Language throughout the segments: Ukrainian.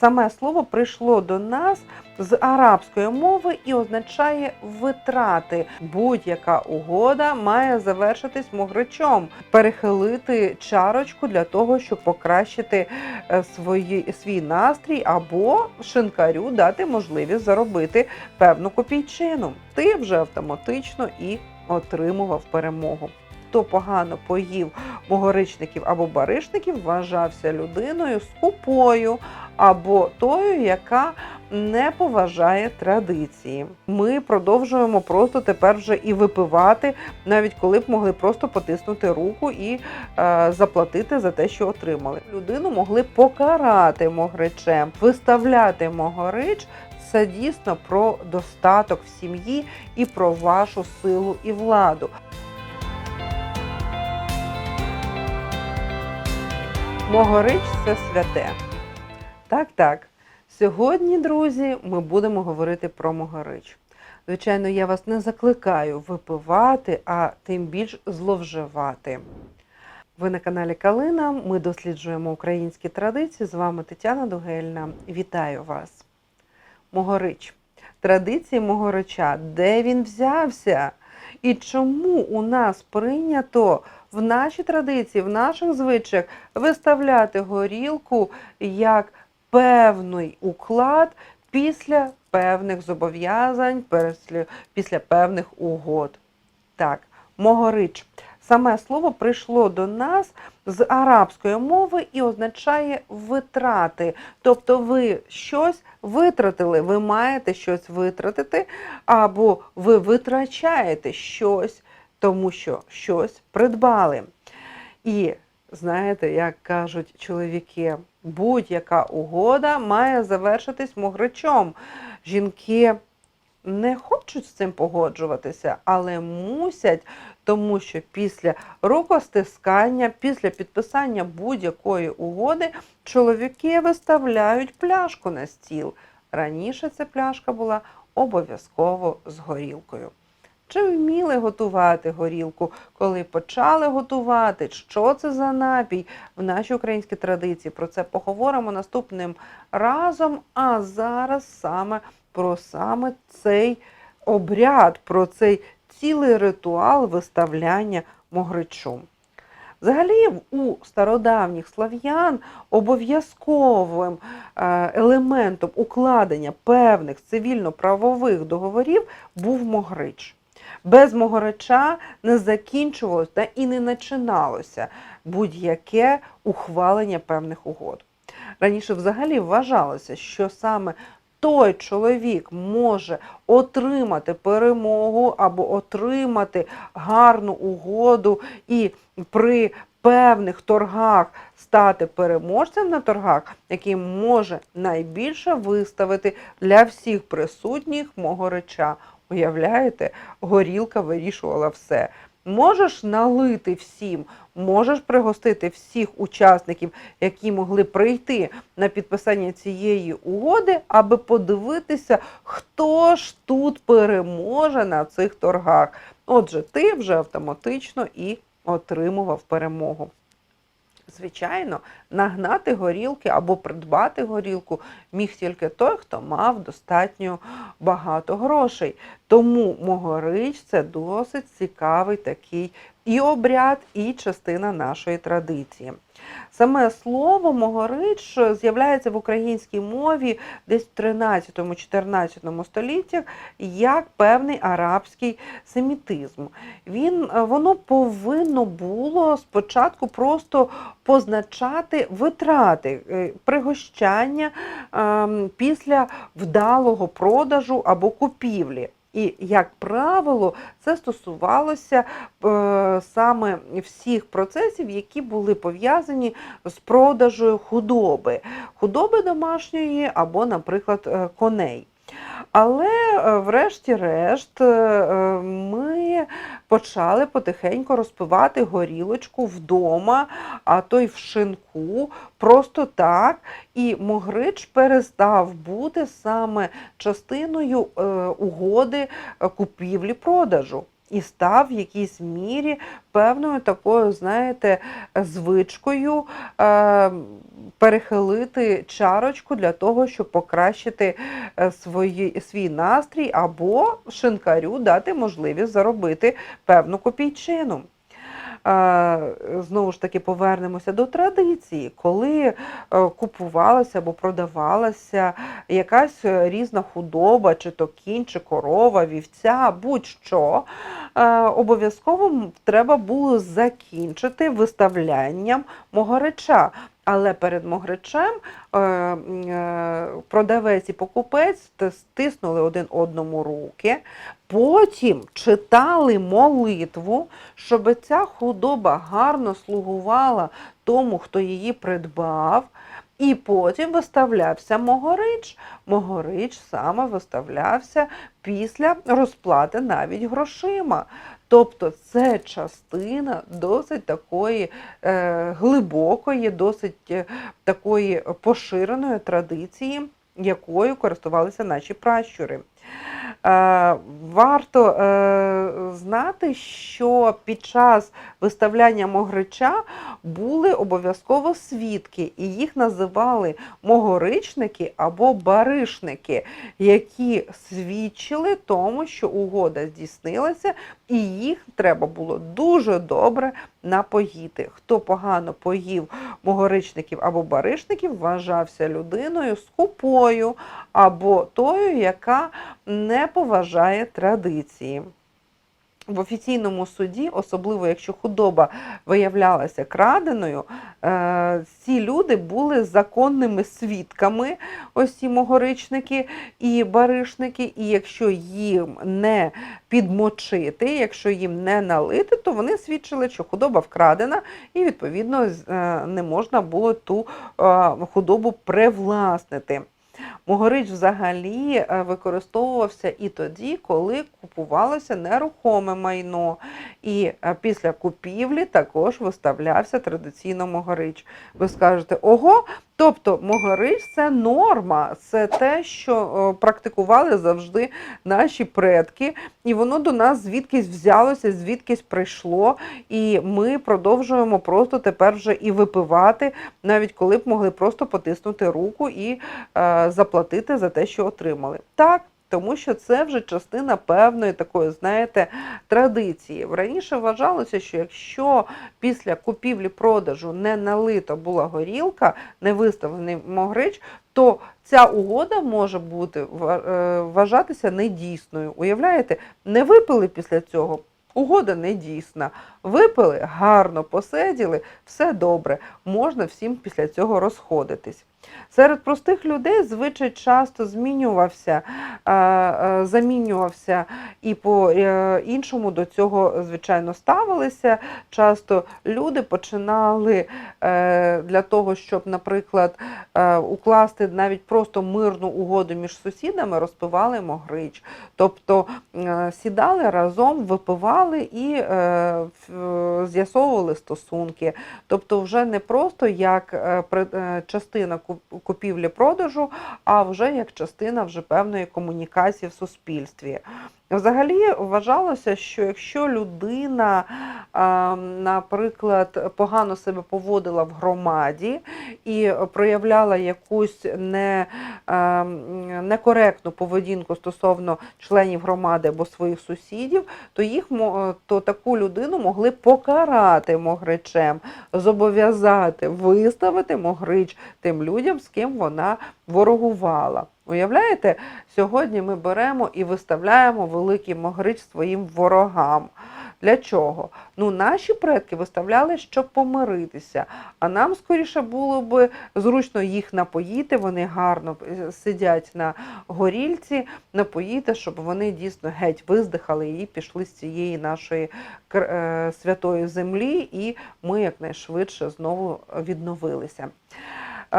Саме слово прийшло до нас з арабської мови і означає витрати. Будь-яка угода має завершитись могричом, перехилити чарочку для того, щоб покращити е, свої, свій настрій, або шинкарю дати можливість заробити певну копійчину. Ти вже автоматично і отримував перемогу. Хто погано поїв могоричників або баришників, вважався людиною скупою або тою, яка не поважає традиції. Ми продовжуємо просто тепер вже і випивати, навіть коли б могли просто потиснути руку і е, заплатити за те, що отримали. Людину могли покарати могричем, виставляти могорич. Це дійсно про достаток в сім'ї і про вашу силу і владу. Могорич це святе. Так, так. Сьогодні, друзі, ми будемо говорити про могорич. Звичайно, я вас не закликаю випивати, а тим більш зловживати. Ви на каналі Калина. Ми досліджуємо українські традиції. З вами Тетяна Дугельна. Вітаю вас. Могорич. Традиції Могорича. Де він взявся? І чому у нас прийнято в нашій традиції, в наших звичаях виставляти горілку як певний уклад після певних зобов'язань, після, певних угод. Так, могорич. Саме слово прийшло до нас з арабської мови і означає витрати. Тобто ви щось витратили, ви маєте щось витратити, або ви витрачаєте щось, тому що щось придбали. І знаєте, як кажуть чоловіки, будь-яка угода має завершитись могричом. Жінки не хочуть з цим погоджуватися, але мусять, тому що після рукостискання, після підписання будь-якої угоди, чоловіки виставляють пляшку на стіл. Раніше ця пляшка була обов'язково з горілкою. Чи вміли готувати горілку? Коли почали готувати? Що це за напій в нашій українській традиції? Про це поговоримо наступним разом. А зараз саме про саме цей обряд, про цей цілий ритуал виставляння могричу. Взагалі, у стародавніх слав'ян обов'язковим е, елементом укладення певних цивільно-правових договорів був могрич. Без могорича не закінчувалося та і не починалося будь-яке ухвалення певних угод. Раніше взагалі вважалося, що саме той чоловік може отримати перемогу або отримати гарну угоду і при певних торгах стати переможцем на торгах, який може найбільше виставити для всіх присутніх могорича. Уявляєте, горілка вирішувала все. Можеш налити всім, можеш пригостити всіх учасників, які могли прийти на підписання цієї угоди, аби подивитися, хто ж тут переможе на цих торгах. Отже, ти вже автоматично і отримував перемогу. Звичайно, нагнати горілки або придбати горілку міг тільки той, хто мав достатньо багато грошей. Тому могорич це досить цікавий такий і обряд, і частина нашої традиції. Саме слово могорич з'являється в українській мові десь в 13-14 століттях як певний арабський семітизм. Він, Воно повинно було спочатку просто позначати витрати, е, пригощання ем, після вдалого продажу або купівлі. І, як правило, це стосувалося е, саме всіх процесів, які були пов'язані з продажею худоби, худоби домашньої або, наприклад, е, коней. Але, е, врешті-решт, е, ми почали потихеньку розпивати горілочку вдома, а то й в шинку, просто так. І Могрич перестав бути саме частиною е, угоди купівлі-продажу. І став в якійсь мірі певною такою, знаєте, звичкою е, перехилити чарочку для того, щоб покращити е, свої, свій настрій, або шинкарю дати можливість заробити певну копійчину. Знову ж таки, повернемося до традиції, коли е, купувалася або продавалася якась е, різна худоба, чи то кінь, чи корова, вівця, будь-що, е, обов'язково треба було закінчити виставлянням могореча. Але перед могречем е, е, продавець і покупець стиснули один одному руки, потім читали молитву, щоб ця худоба гарно слугувала тому, хто її придбав. І потім виставлявся могорич. Могорич саме виставлявся після розплати навіть грошима. Тобто це частина досить такої е, глибокої, досить е, такої поширеної традиції, якою користувалися наші пращури. Е, Варто е, знати, що під час виставляння могрича були обов'язково свідки, і їх називали могоричники або баришники, які свідчили тому, що угода здійснилася, і їх треба було дуже добре напоїти. Хто погано поїв могоричників або баришників, вважався людиною скупою або тою, яка не поважає традиції. В офіційному суді, особливо якщо худоба виявлялася краденою, е, ці люди були законними свідками, ось ці могоричники і баришники, і якщо їм не підмочити, якщо їм не налити, то вони свідчили, що худоба вкрадена, і відповідно е, не можна було ту е, худобу привласнити. Могорич взагалі е, використовувався і тоді, коли купувалося нерухоме майно. І е, після купівлі також виставлявся традиційно могорич. Ви скажете, ого, тобто могорич це норма, це те, що е, практикували завжди наші предки, і воно до нас звідкись взялося, звідкись прийшло, і ми продовжуємо просто тепер вже і випивати, навіть коли б могли просто потиснути руку і е, заплатити за те, що отримали. Так. Тому що це вже частина певної такої, знаєте, традиції. Раніше вважалося, що якщо після купівлі-продажу не налита була горілка, не виставлений могрич, то ця угода може бути е, вважатися недійсною. Уявляєте, не випили після цього. Угода недійсна. Випили, гарно посиділи, все добре. Можна всім після цього розходитись. Серед простих людей звичай часто змінювався, е, е, замінювався і по е, до цього, звичайно, ставилися. Часто люди починали для того, щоб, наприклад, укласти навіть просто мирну угоду між сусідами, розпивали могрич. Тобто сідали разом, випивали і з'ясовували стосунки. Тобто, вже не просто як частина куп- купівлі-продажу, а вже як частина вже певної комунікації в суспільстві. Взагалі вважалося, що якщо людина, наприклад, погано себе поводила в громаді і проявляла якусь не, некоректну поведінку стосовно членів громади або своїх сусідів, то їх то таку людину могли покарати могричем, зобов'язати виставити могрич тим людям, з ким вона ворогувала. Уявляєте, сьогодні ми беремо і виставляємо великий могрич своїм ворогам. Для чого? Ну, наші предки виставляли, щоб помиритися, а нам скоріше було б зручно їх напоїти. Вони гарно е, сидять на горільці, напоїти, щоб вони дійсно геть виздихали і пішли з цієї нашої е, святої землі, і ми якнайшвидше знову відновилися. Е,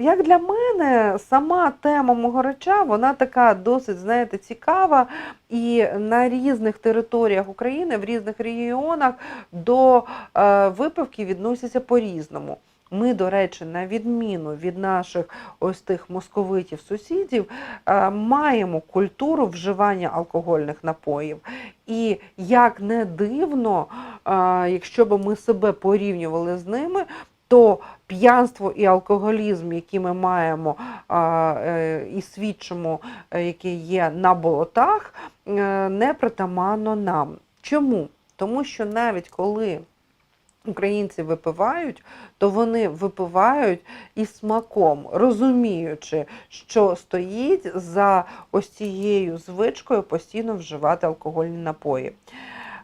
Як для мене, сама тема Могорича, вона така досить, знаєте, цікава, і на різних територіях України, в різних регіонах до е, випивки відносяться по-різному. Ми, до речі, на відміну від наших ось тих московитів сусідів, е, маємо культуру вживання алкогольних напоїв. І як не дивно, якщо б ми себе порівнювали з ними, то п'янство і алкоголізм, які ми маємо е, і свідчимо, е, які є на болотах, е, не притаманно нам. Чому? Тому що навіть коли українці випивають, то вони випивають із смаком, розуміючи, що стоїть за ось цією звичкою постійно вживати алкогольні напої.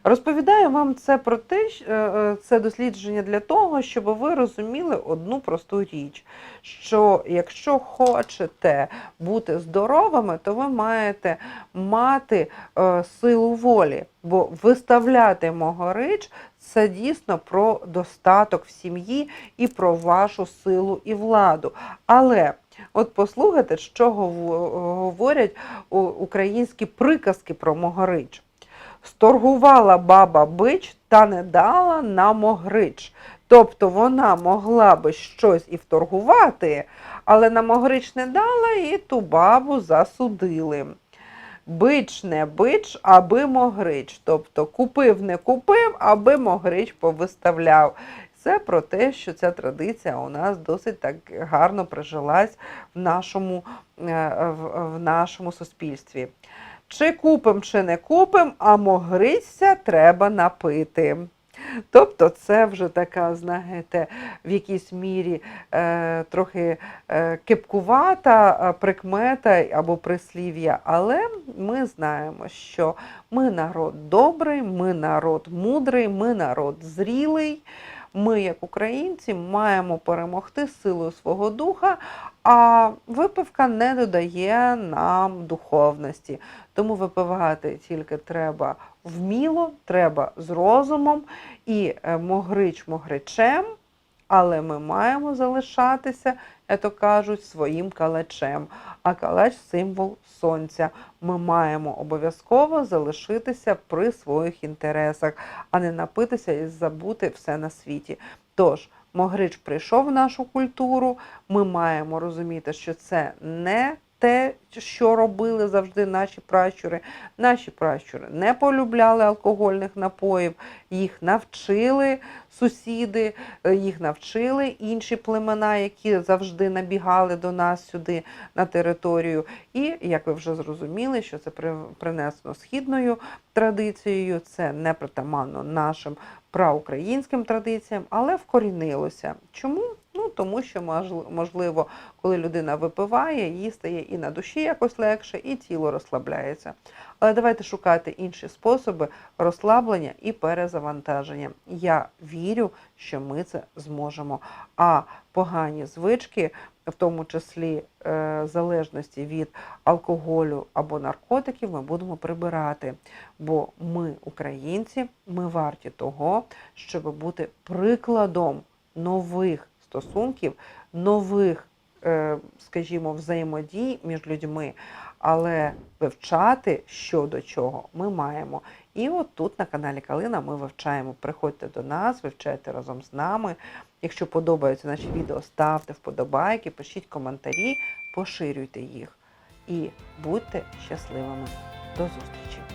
Розповідаю вам це про те, е, е, це дослідження для того, щоб ви розуміли одну просту річ: що якщо хочете бути здоровими, то ви маєте мати е, силу волі, бо виставляти могорич це дійсно про достаток в сім'ї і про вашу силу і владу. Але От послухайте, що говорять українські приказки про могорич. Сторгувала баба бич та не дала на могрич. Тобто вона могла би щось і вторгувати, але на могрич не дала і ту бабу засудили. Бич не бич, аби могрич. Тобто купив не купив, аби могрич повиставляв. Це про те, що ця традиція у нас досить так гарно прижилась в нашому, е, в нашому суспільстві. Чи купим, чи не купим, а могриця треба напити. Тобто це вже така, знаєте, в якійсь мірі е, трохи е, кепкувата е, прикмета або прислів'я, але ми знаємо, що ми народ добрий, ми народ мудрий, ми народ зрілий. Ми, як українці, маємо перемогти силою свого духа, а випивка не додає нам духовності. Тому випивати тільки треба вміло, треба з розумом і е, могрич могричем, але ми маємо залишатися, як то кажуть, своїм калачем. А калач символ сонця. Ми маємо обов'язково залишитися при своїх інтересах, а не напитися і забути все на світі. Тож, Могрич прийшов в нашу культуру. Ми маємо розуміти, що це не те, що робили завжди наші пращури. Наші пращури не полюбляли алкогольних напоїв, їх навчили сусіди, е, їх навчили інші племена, які завжди набігали до нас сюди на територію. І як ви вже зрозуміли, що це при- принесено східною традицією, це не притаманно нашим праукраїнським традиціям, але вкорінилося. Чому? Ну тому що можливо, коли людина випиває, їй стає і на душі якось легше, і тіло розслабляється. Але давайте шукати інші способи розслаблення і перезавантаження. Я вірю, що ми це зможемо. А погані звички, в тому числі е, залежності від алкоголю або наркотиків, ми будемо прибирати. Бо ми, українці, ми варті того, щоб бути прикладом нових стосунків, нових, е, скажімо, взаємодій між людьми, але вивчати що до чого ми маємо. І от тут на каналі Калина ми вивчаємо. Приходьте до нас, вивчайте разом з нами. Якщо подобаються наші відео, ставте вподобайки, пишіть коментарі, поширюйте їх і будьте щасливими. До зустрічі!